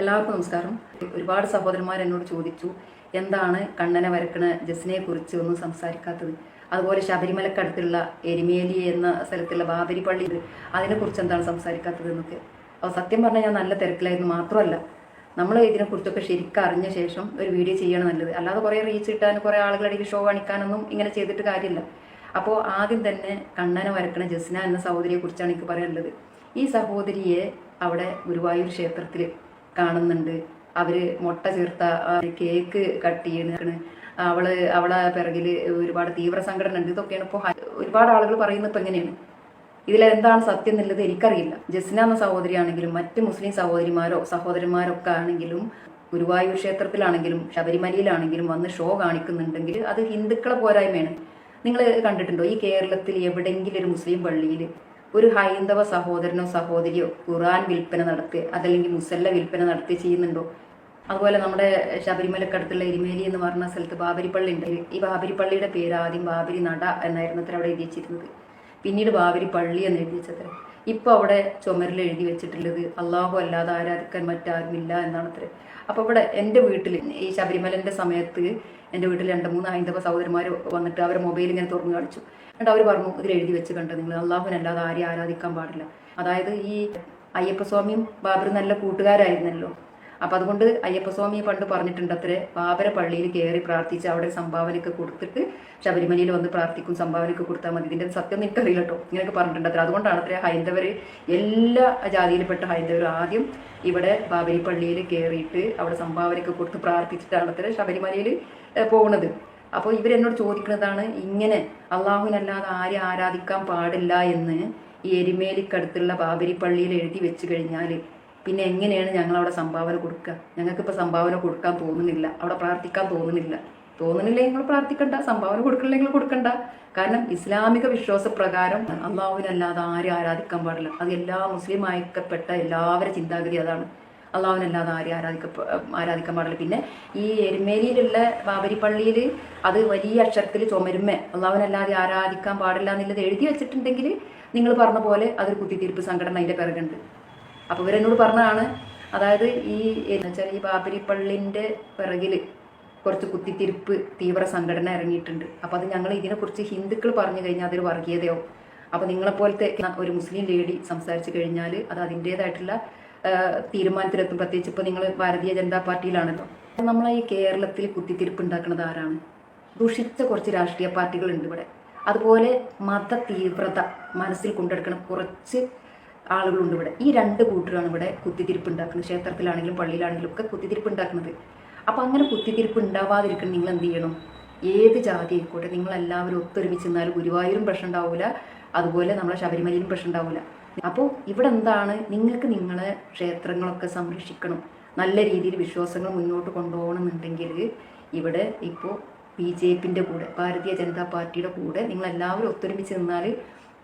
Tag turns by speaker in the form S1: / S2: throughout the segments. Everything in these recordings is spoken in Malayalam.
S1: എല്ലാവർക്കും നമസ്കാരം. ഒരുപാട് സഹോദരന്മാർ എന്നോട് ചോദിച്ചു എന്താണ് കണ്ണനെ വരക്കണ ജസ്നെ കുറിച്ച് ഒന്നും സംസാരിക്കാത്തത്? അതുപോലെ ശബരിമലക്കടുത്തുള്ള എരിമേലി എന്ന സ്ഥലത്തുള്ള ബാബരി പള്ളി അതിനെ അതിനെക്കുറിച്ച് എന്താണ് സംസാരിക്കാത്തത് എന്നൊക്കെ. അപ്പോൾ സത്യം പറഞ്ഞാൽ ഞാൻ നല്ല തിരക്കിലായിരുന്നു മാത്രമല്ല നമ്മൾ ഇതിനെക്കുറിച്ചൊക്കെ ശരിക്കും അറിഞ്ഞ ശേഷം ഒരു വീഡിയോ ചെയ്യണം നല്ലത്. അല്ലാതെ കുറേ റീച്ച് കിട്ടാൻ കുറേ ആളുകളിടയിൽ ഷോ കാണിക്കാനൊന്നും ഇങ്ങനെ ചെയ്തിട്ട് കാര്യമില്ല. അപ്പോൾ ആദ്യം തന്നെ കണ്ണനെ വരക്കണ ജസ്ന എന്ന സഹോദരിയെ കുറിച്ചാണ് എനിക്ക് പറയാനുള്ളത്. ഈ സഹോദരിയെ അവിടെ ഗുരുവായൂർ ക്ഷേത്രത്തിൽ കാണുന്നുണ്ട്. അവർ മുട്ട ചേർത്ത കേക്ക് കട്ട് ചെയ്യണ. അവൾ അവളെ പിറകിൽ ഒരുപാട് തീവ്ര സംഘടന ഉണ്ട്. ഇതൊക്കെയാണ് ഇപ്പോൾ ഒരുപാട് ആളുകൾ പറയുന്നത് ഇപ്പൊ എങ്ങനെയാണ് ഇതിലെന്താണ് സത്യം എന്നുള്ളത് എനിക്കറിയില്ല. ജസ്ന എന്ന സഹോദരിയാണെങ്കിലും മറ്റ് മുസ്ലിം സഹോദരിമാരോ സഹോദരന്മാരൊക്കെ ആണെങ്കിലും ഗുരുവായൂർ ക്ഷേത്രത്തിലാണെങ്കിലും ശബരിമലയിലാണെങ്കിലും വന്ന് ഷോ കാണിക്കുന്നുണ്ടെങ്കിൽ അത് ഹിന്ദുക്കളെ പോരായ്മയാണ്. നിങ്ങൾ കണ്ടിട്ടുണ്ടോ? ഈ കേരളത്തിൽ എവിടെയെങ്കിലും ഒരു മുസ്ലിം പള്ളിയിൽ ഒരു ഹൈന്ദവ സഹോദരനോ സഹോദരിയോ ഖുറാൻ വിൽപ്പന നടത്തി അതല്ലെങ്കിൽ മുസല്ല വിൽപ്പന നടത്തി ചെയ്യുന്നുണ്ടോ? അതുപോലെ നമ്മുടെ ശബരിമലക്കടുത്തുള്ള എരിമേലി എന്ന് പറഞ്ഞ സ്ഥലത്ത് ബാബരി പള്ളി ഉണ്ട്. ഈ ബാബരി പള്ളിയുടെ പേര് ആദ്യം ബാബരി നട എന്നായിരുന്നു അത്ര അവിടെ എഴുതി വെച്ചിരുന്നത് പിന്നീട് ബാവരി പള്ളി എന്ന് എഴുതി വെച്ചത്ര. ഇപ്പൊ അവിടെ ചുമരിൽ എഴുതി വെച്ചിട്ടുള്ളത് അള്ളാഹു അല്ലാതെ ആരാധിക്കാൻ മറ്റാരുമില്ല എന്നാണ് അത്ര അപ്പൊ ഇവിടെ എന്റെ വീട്ടിൽ ഈ ശബരിമലന്റെ സമയത്ത് എന്റെ വീട്ടിൽ രണ്ട് മൂന്ന് ഹൈന്ദവ സഹോദരന്മാർ വന്നിട്ട് അവരെ മൊബൈൽ ഇങ്ങനെ തുറന്നു കാണിച്ചു. എന്നിട്ട് അവർ പറഞ്ഞു ഇതിൽ എഴുതി വെച്ച് കണ്ടത് നിങ്ങൾ? അള്ളാഹുവിനല്ലാതെ ആരെയും ആരാധിക്കാൻ പാടില്ല. അതായത് ഈ അയ്യപ്പസ്വാമിയും ബാബറും നല്ല കൂട്ടുകാരായിരുന്നല്ലോ. അപ്പൊ അതുകൊണ്ട് അയ്യപ്പസ്വാമി പണ്ട് പറഞ്ഞിട്ടുണ്ട് അത്രേ പാപര പള്ളിയിൽ കയറി പ്രാർത്ഥിച്ച് അവിടെ സംഭാവനയൊക്കെ കൊടുത്തിട്ട് ശബരിമലയിൽ വന്ന് പ്രാർത്ഥിക്കും സംഭാവനയൊക്കെ കൊടുത്താൽ മതി. ഇതിന്റെ സത്യം എനിക്കറിയില്ല കേട്ടോ ഇങ്ങനെയൊക്കെ പറഞ്ഞിട്ടുണ്ട് അത്ര അതുകൊണ്ടാണ് അത്ര ഹൈന്ദവർ എല്ലാ ജാതിയിൽപ്പെട്ട ഹൈന്ദവർ ആദ്യം ഇവിടെ ബാബരി പള്ളിയിൽ കയറിയിട്ട് അവിടെ സംഭാവനയൊക്കെ കൊടുത്ത് പ്രാർത്ഥിച്ചിട്ടാണ് അത്ര ശബരിമലയിൽ പോകുന്നത് അപ്പോൾ ഇവരെന്നോട് ചോദിക്കുന്നതാണ് ഇങ്ങനെ അള്ളാഹുവിനല്ലാതെ ആരെ ആരാധിക്കാൻ പാടില്ല എന്ന് ഈ എരുമേലിക്കടുത്തുള്ള ബാബരി പള്ളിയിൽ എഴുതി വെച്ച് കഴിഞ്ഞാൽ പിന്നെ എങ്ങനെയാണ് ഞങ്ങൾ അവിടെ സംഭാവന കൊടുക്കുക? ഞങ്ങൾക്കിപ്പോൾ സംഭാവന കൊടുക്കാൻ തോന്നുന്നില്ല. അവിടെ പ്രാർത്ഥിക്കാൻ തോന്നുന്നില്ല. തോന്നുന്നില്ല നിങ്ങൾ പ്രാർത്ഥിക്കണ്ട? സംഭാവന നിങ്ങൾ കൊടുക്കണ്ട? കാരണം ഇസ്ലാമിക വിശ്വാസപ്രകാരം അള്ളാഹുവിനല്ലാതെ ആരും ആരാധിക്കാൻ പാടില്ല. അത് എല്ലാ മുസ്ലിം അയക്കപ്പെട്ട എല്ലാവരുടെ ചിന്താഗതി അതാണ്. അള്ളാഹുവിനല്ലാതെ ആരും ആരാധിക്ക ആരാധിക്കാൻ പാടില്ല. പിന്നെ ഈ എരുമേലിയിലുള്ള ബാബരി പള്ളിയിൽ അത് വലിയ അക്ഷരത്തിൽ ചുമരുമ്മ അള്ളാഹുവിനല്ലാതെ ആരാധിക്കാൻ പാടില്ല എന്നുള്ളത് എഴുതി വെച്ചിട്ടുണ്ടെങ്കിൽ നിങ്ങൾ പറഞ്ഞ പോലെ അതൊരു കുത്തിത്തീർപ്പ് സംഘടന അതിന്റെ പിറകുണ്ട്. അപ്പോൾ ഇവരെന്നോട് പറഞ്ഞതാണ് അതായത് ഈ എന്ന് വെച്ചാൽ ഈ ബാബരിപ്പള്ളിന്റെ പിറകിൽ കുറച്ച് കുത്തിത്തിരിപ്പ് തീവ്ര സംഘടന ഇറങ്ങിയിട്ടുണ്ട്. അപ്പോൾ അത് ഞങ്ങൾ ഇതിനെക്കുറിച്ച് ഹിന്ദുക്കൾ പറഞ്ഞു കഴിഞ്ഞാൽ അതൊരു വർഗീയതയോ അപ്പോൾ നിങ്ങളെപ്പോലത്തെ ഒരു മുസ്ലിം ലേഡി സംസാരിച്ചു കഴിഞ്ഞാൽ അത് അതിന്റേതായിട്ടുള്ള തീരുമാനത്തിലെത്തും. പ്രത്യേകിച്ച് ഇപ്പോൾ നിങ്ങൾ ഭാരതീയ ജനതാ പാർട്ടിയിലാണല്ലോ. നമ്മൾ ഈ കേരളത്തിൽ കുത്തിത്തിരിപ്പ് ഉണ്ടാക്കുന്നത് ആരാണ്? ദുഷിച്ച കുറച്ച് രാഷ്ട്രീയ പാർട്ടികളുണ്ട് ഇവിടെ. അതുപോലെ മത തീവ്രത മനസ്സിൽ കൊണ്ടെടുക്കണം. കുറച്ച് ആളുകളുണ്ട് ഇവിടെ. ഈ രണ്ട് കൂട്ടരാണ് ഇവിടെ കുത്തിത്തിരിപ്പ് ഉണ്ടാക്കുന്നത്. ക്ഷേത്രത്തിലാണെങ്കിലും പള്ളിയിലാണെങ്കിലും ഒക്കെ കുത്തിത്തിരിപ്പ് ഉണ്ടാക്കുന്നത്. അപ്പോൾ അങ്ങനെ കുത്തിത്തിരിപ്പ് ഉണ്ടാവാതിരിക്കണം നിങ്ങൾ എന്ത് ചെയ്യണം? ഏത് ജാതി ആയിക്കോട്ടെ നിങ്ങൾ എല്ലാവരും ഒത്തൊരുമിച്ച് നിന്നാൽ ഗുരുവായൂരും പ്രശ്നം ഉണ്ടാവില്ല അതുപോലെ നമ്മളെ ശബരിമലയിലും പ്രശ്നം ഉണ്ടാവില്ല അപ്പോൾ ഇവിടെ എന്താണ്? നിങ്ങൾക്ക് നിങ്ങളെ ക്ഷേത്രങ്ങളൊക്കെ സംരക്ഷിക്കണം. നല്ല രീതിയിൽ വിശ്വാസങ്ങൾ മുന്നോട്ട് കൊണ്ടുപോകണമെന്നുണ്ടെങ്കിൽ ഇവിടെ ഇപ്പോൾ ബി ജെ പിന്റെ കൂടെ ഭാരതീയ ജനതാ പാർട്ടിയുടെ കൂടെ നിങ്ങളെല്ലാവരും ഒത്തൊരുമിച്ച് നിന്നാൽ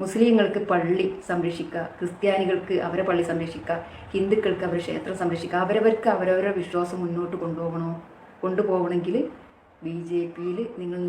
S1: മുസ്ലിങ്ങൾക്ക് പള്ളി സംരക്ഷിക്കുക ക്രിസ്ത്യാനികൾക്ക് അവരെ പള്ളി സംരക്ഷിക്കുക ഹിന്ദുക്കൾക്ക് അവരുടെ ക്ഷേത്രം സംരക്ഷിക്കുക അവരവർക്ക് അവരവരുടെ വിശ്വാസം മുന്നോട്ട് കൊണ്ടുപോകണോ കൊണ്ടുപോകണമെങ്കിൽ ബി ജെ പിയിൽ നിങ്ങൾ